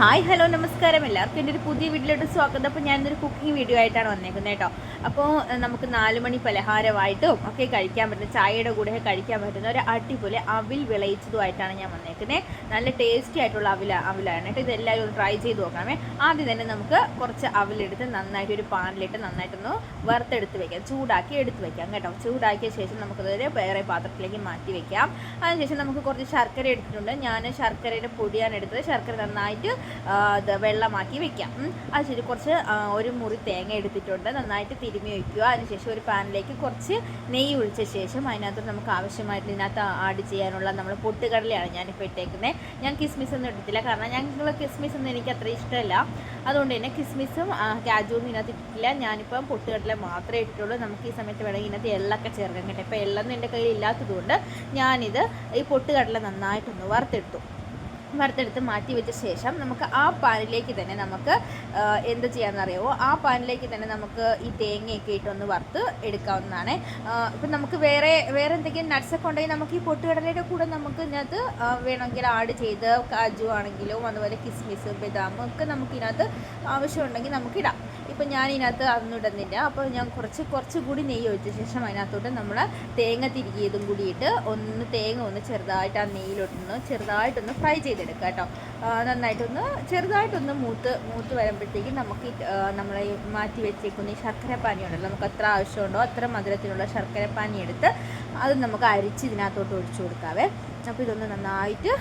Hi hello നമസ്കാരം. എല്ലാവർക്കും എന്റെ ഒരു പുതിയ വീട്ടിലോട്ട് സ്വാഗതം. അപ്പോൾ ഞാനൊരു കുക്കിംഗ് വീഡിയോ ആയിട്ടാണ് വന്നേക്കുന്നത് കേട്ടോ. അപ്പോൾ നമുക്ക് നാല് മണി പലഹാരമായിട്ടും ഒക്കെ കഴിക്കാൻ പറ്റുന്ന ചായയുടെ കൂടെ കഴിക്കാൻ പറ്റുന്ന ഒരു അടിപൊളി അവിൽ വിളയിച്ചതുമായിട്ടാണ് ഞാൻ വന്നേക്കുന്നത് നല്ല ടേസ്റ്റി ആയിട്ടുള്ള അവില അവിലാണ് കേട്ടോ. ഇതെല്ലാവരും ഒന്ന് ട്രൈ ചെയ്ത് നോക്കാമേ ആദ്യം തന്നെ നമുക്ക് കുറച്ച് അവിലെടുത്ത് നന്നായിട്ട് ഒരു പാനിലിട്ട് നന്നായിട്ടൊന്ന് വറുത്തെടുത്ത് വെക്കാം. ചൂടാക്കി എടുത്ത് വെക്കാം കേട്ടോ. ചൂടാക്കിയ ശേഷം നമുക്കതൊരു വേറെ പാത്രത്തിലേക്ക് മാറ്റി വെക്കാം. അതിനുശേഷം നമുക്ക് കുറച്ച് ശർക്കര എടുത്തിട്ടുണ്ട്. ഞാൻ ശർക്കരയുടെ പൊടിയാണ് എടുത്തത്. ശർക്കര നന്നായിട്ട് ഇത് വെള്ളമാക്കി വെക്കാം. അത് ശരി കുറച്ച് ഒരു മുറി തേങ്ങ എടുത്തിട്ടുണ്ട്. നന്നായിട്ട് തിരുമ്മി വയ്ക്കുക അതിനുശേഷം ഒരു പാനിലേക്ക് കുറച്ച് നെയ്യ് ഒഴിച്ച ശേഷം അതിനകത്ത് നമുക്ക് ആവശ്യമായിട്ട് ഇതിനകത്ത് ആഡ് ചെയ്യാനുള്ള നമ്മൾ പൊട്ടുകടലയാണ് ഞാനിപ്പോൾ ഇട്ടേക്കുന്നത് ഞാൻ കിസ്മിസ് ഒന്നും ഇട്ടിട്ടില്ല. കാരണം ഞങ്ങൾ കിസ്മിസ് ഒന്നും എനിക്ക് അത്ര ഇഷ്ടമല്ല. അതുകൊണ്ട് തന്നെ കിസ്മിസും കാജുവും ഇതിനകത്ത് ഇട്ടിട്ടില്ല. ഞാനിപ്പം പൊട്ടുകടല മാത്രമേ ഇട്ടിട്ടുള്ളൂ. നമുക്ക് ഈ സമയത്ത് വേണമെങ്കിൽ ഇതിനകത്ത് എള്ളൊക്കെ ചേർക്കാൻ കിട്ടും. ഇപ്പോൾ എള്ളൊന്നും എന്റെ കയ്യിൽ ഇല്ലാത്തതുകൊണ്ട് ഞാനിത് ഈ പൊട്ടുകടല നന്നായിട്ടൊന്ന് വറുത്തെടുത്തു. വറുത്തെടുത്ത് മാറ്റി വെച്ച ശേഷം നമുക്ക് ആ പാനിലേക്ക് തന്നെ നമുക്ക് എന്ത് ചെയ്യാമെന്നറിയാമോ ആ പാനിലേക്ക് തന്നെ നമുക്ക് ഈ തേങ്ങയൊക്കെ ഇട്ടൊന്ന് വറുത്ത് എടുക്കാവുന്നതാണ്. ഇപ്പം നമുക്ക് വേറെ വേറെ എന്തെങ്കിലും നട്ട്സൊക്കെ ഉണ്ടെങ്കിൽ നമുക്ക് ഈ പൊട്ടുകടലയുടെ കൂടെ നമുക്ക് ഇതിനകത്ത് വേണമെങ്കിൽ ആഡ് ചെയ്ത് കാജു ആണെങ്കിലും അതുപോലെ കിസ്മിസ് ബദാമും ഒക്കെ നമുക്ക് ആവശ്യമുണ്ടെങ്കിൽ നമുക്ക് ഇടാം. ഇപ്പം ഞാൻ ഇതിനകത്ത് അതൊന്നും ഇടുന്നില്ല അപ്പോൾ ഞാൻ കുറച്ച് കുറച്ചുകൂടി നെയ്യ് ഒഴിച്ച ശേഷം അതിനകത്തോട്ട് നമ്മൾ തേങ്ങ തിരികിയതും കൂടിയിട്ട് ഒന്ന് തേങ്ങ ഒന്ന് ചെറുതായിട്ട് ആ നെയ്യിലോട്ടൊന്ന് ചെറുതായിട്ടൊന്ന് ഫ്രൈ ചെയ്തെടുക്കുക കേട്ടോ. നന്നായിട്ടൊന്ന് ചെറുതായിട്ടൊന്ന് മൂത്ത് മൂത്ത് വരുമ്പോഴത്തേക്കും നമുക്ക് നമ്മൾ മാറ്റി വെച്ചേക്കുന്ന ഈ ശർക്കര പാനി ഉണ്ടല്ലോ നമുക്ക് എത്ര ആവശ്യമുണ്ടോ അത്ര മധുരത്തിലുള്ള ശർക്കര പാനി എടുത്ത് അത് നമുക്ക് അരിച്ച് ഇതിനകത്തോട്ട് ഒഴിച്ചു കൊടുക്കാവേ. അപ്പോൾ ഇതൊന്ന് നന്നായിട്ട്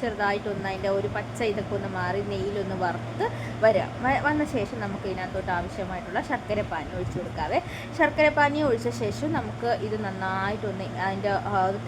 ചെറുതായിട്ടൊന്ന് അതിന്റെ ഒരു പച്ച ഇതൊക്കെ ഒന്ന് മാറി നെയ്യിലൊന്ന് വറുത്ത് വരിക വന്ന ശേഷം നമുക്ക് ഇതിനകത്തോട്ട് ആവശ്യമായിട്ടുള്ള ശർക്കരപ്പാനി ഒഴിച്ചു കൊടുക്കാവേ. ശർക്കരപ്പാനി ഒഴിച്ച ശേഷം നമുക്ക് ഇത് നന്നായിട്ടൊന്ന് അതിന്റെ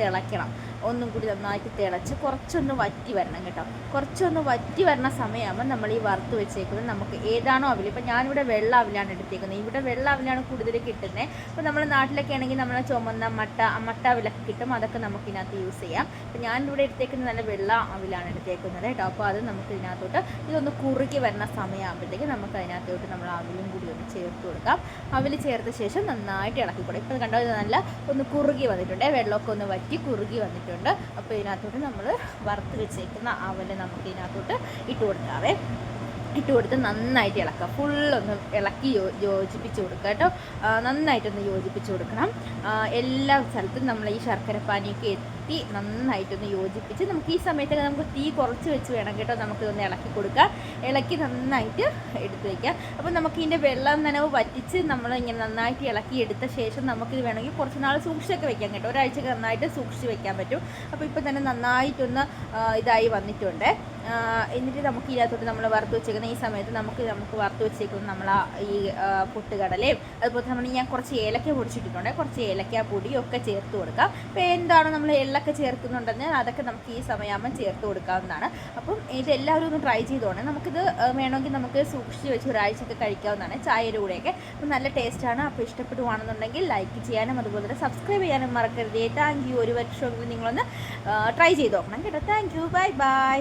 തിളയ്ക്കണം. ഒന്നും കൂടി നന്നായിട്ട് തിളച്ച് കുറച്ചൊന്ന് വറ്റി വരണം കേട്ടോ. കുറച്ചൊന്ന് വറ്റി വരണ സമയമാകുമ്പോൾ നമ്മൾ ഈ വറുത്ത് വെച്ചേക്കുന്നത് നമുക്ക് ഏതാണോ അവിൽ ഇപ്പം ഞാനിവിടെ വെള്ള അവിലാണ് എടുത്തേക്കുന്നത്. ഇവിടെ വെള്ള അവിലാണ് കൂടുതൽ കിട്ടുന്നത്. അപ്പോൾ നമ്മുടെ നാട്ടിലൊക്കെ ആണെങ്കിൽ നമ്മൾ ചുമന്ന മട്ട മട്ട അവിലൊക്കെ കിട്ടും. അതൊക്കെ നമുക്ക് ഇതിനകത്ത് യൂസ് ചെയ്യാം. അപ്പോൾ ഞാനിവിടെ എടുത്തേക്കുന്നത് നല്ല വെള്ള അവിലാണ് എടുത്തേക്കുന്നത് കേട്ടോ. അപ്പോൾ അത് നമുക്ക് ഇതിനകത്തോട്ട് ഇതൊന്ന് കുറുകി വരുന്ന സമയമാകുമ്പോഴത്തേക്ക് നമുക്ക് അതിനകത്തോട്ട് നമ്മൾ അവിലും കൂടി ഒന്ന് ചേർത്ത് കൊടുക്കാം. അവിൽ ചേർത്ത ശേഷം നന്നായിട്ട് ഇളക്കി കൊടുക്കും ഇപ്പോൾ കണ്ടോ? ഇത് നല്ല ഒന്ന് കുറുകി വന്നിട്ടുണ്ട്. വെള്ളമൊക്കെ ഒന്ന് വറ്റി കുറുകി വന്നിട്ടുണ്ട്. അപ്പോൾ ഇതിനകത്തോട്ട് നമ്മൾ വറുത്ത് വെച്ചേക്കുന്ന അവൽ നമുക്ക് ഇതിനകത്തോട്ട് ഇട്ട് കൊടുക്കാവേ. ഇട്ട് കൊടുത്ത് നന്നായിട്ട് ഇളക്കുക. ഫുള്ളൊന്ന് ഇളക്കി യോ യോജിപ്പിച്ച് കൊടുക്കുക കേട്ടോ. നന്നായിട്ടൊന്ന് യോജിപ്പിച്ച് കൊടുക്കണം. എല്ലാ സ്ഥലത്തും നമ്മൾ ഈ ശർക്കര പാനിയൊക്കെ എത്തി നന്നായിട്ടൊന്ന് യോജിപ്പിച്ച് നമുക്ക് ഈ സമയത്തൊക്കെ നമുക്ക് തീ കുറച്ച് വെച്ച് വേണം കേട്ടോ നമുക്കിതൊന്ന് ഇളക്കി കൊടുക്കുക ഇളക്കി നന്നായിട്ട് എടുത്ത് വയ്ക്കുക അപ്പോൾ നമുക്ക് ഇതിന്റെ വെള്ളം നനവ് വറ്റിച്ച് നമ്മൾ ഇങ്ങനെ നന്നായിട്ട് ഇളക്കി എടുത്ത ശേഷം നമുക്കിത് വേണമെങ്കിൽ കുറച്ച് നാൾ സൂക്ഷിച്ചൊക്കെ വെക്കാം കേട്ടോ. ഒരാഴ്ചയ്ക്ക് നന്നായിട്ട് സൂക്ഷിച്ച് വെക്കാൻ പറ്റും. അപ്പോൾ ഇപ്പോൾ തന്നെ നന്നായിട്ടൊന്ന് ഇതായി വന്നിട്ടുണ്ട്. എന്നിട്ട് നമുക്ക് ഇതിനകത്തോട്ട് നമ്മൾ വറുത്ത് വെച്ചേക്കുന്ന ഈ സമയത്ത് നമുക്ക് നമുക്ക് വറുത്ത് വെച്ചേക്കുന്ന നമ്മൾ ഈ പൊട്ടുകടലയും അതുപോലെ നമ്മൾ ഞാൻ കുറച്ച് ഏലക്ക പൊടിച്ചിട്ടിട്ടുണ്ട്. കുറച്ച് ഏലക്ക പൊടിയും ഒക്കെ ചേർത്ത് കൊടുക്കാം. അപ്പോൾ എന്താണ് നമ്മൾ എള്ളൊക്കെ ചേർക്കുന്നുണ്ടെന്ന് അതൊക്കെ നമുക്ക് ഈ സമയമാകുമ്പോൾ ചേർത്ത് കൊടുക്കാവുന്നതാണ്. അപ്പം ഇതെല്ലാവരും ഒന്ന് ട്രൈ ചെയ്തോണേ. നമുക്കിത് വേണമെങ്കിൽ നമുക്ക് സൂക്ഷിച്ച് വെച്ച് ഒരാഴ്ചയൊക്കെ കഴിക്കാവുന്നതാണ് ചായയുടെ കൂടെയൊക്കെ. അപ്പം നല്ല ടേസ്റ്റാണ്. അപ്പോൾ ഇഷ്ടപ്പെടുവാണെന്നുണ്ടെങ്കിൽ ലൈക്ക് ചെയ്യാനും അതുപോലെ തന്നെ സബ്സ്ക്രൈബ് ചെയ്യാനും മറക്കരുത്. താങ്ക് യു ഒരു വർഷം നിങ്ങളൊന്ന് ട്രൈ ചെയ്ത് നോക്കണം കേട്ടോ. Thank you bye bye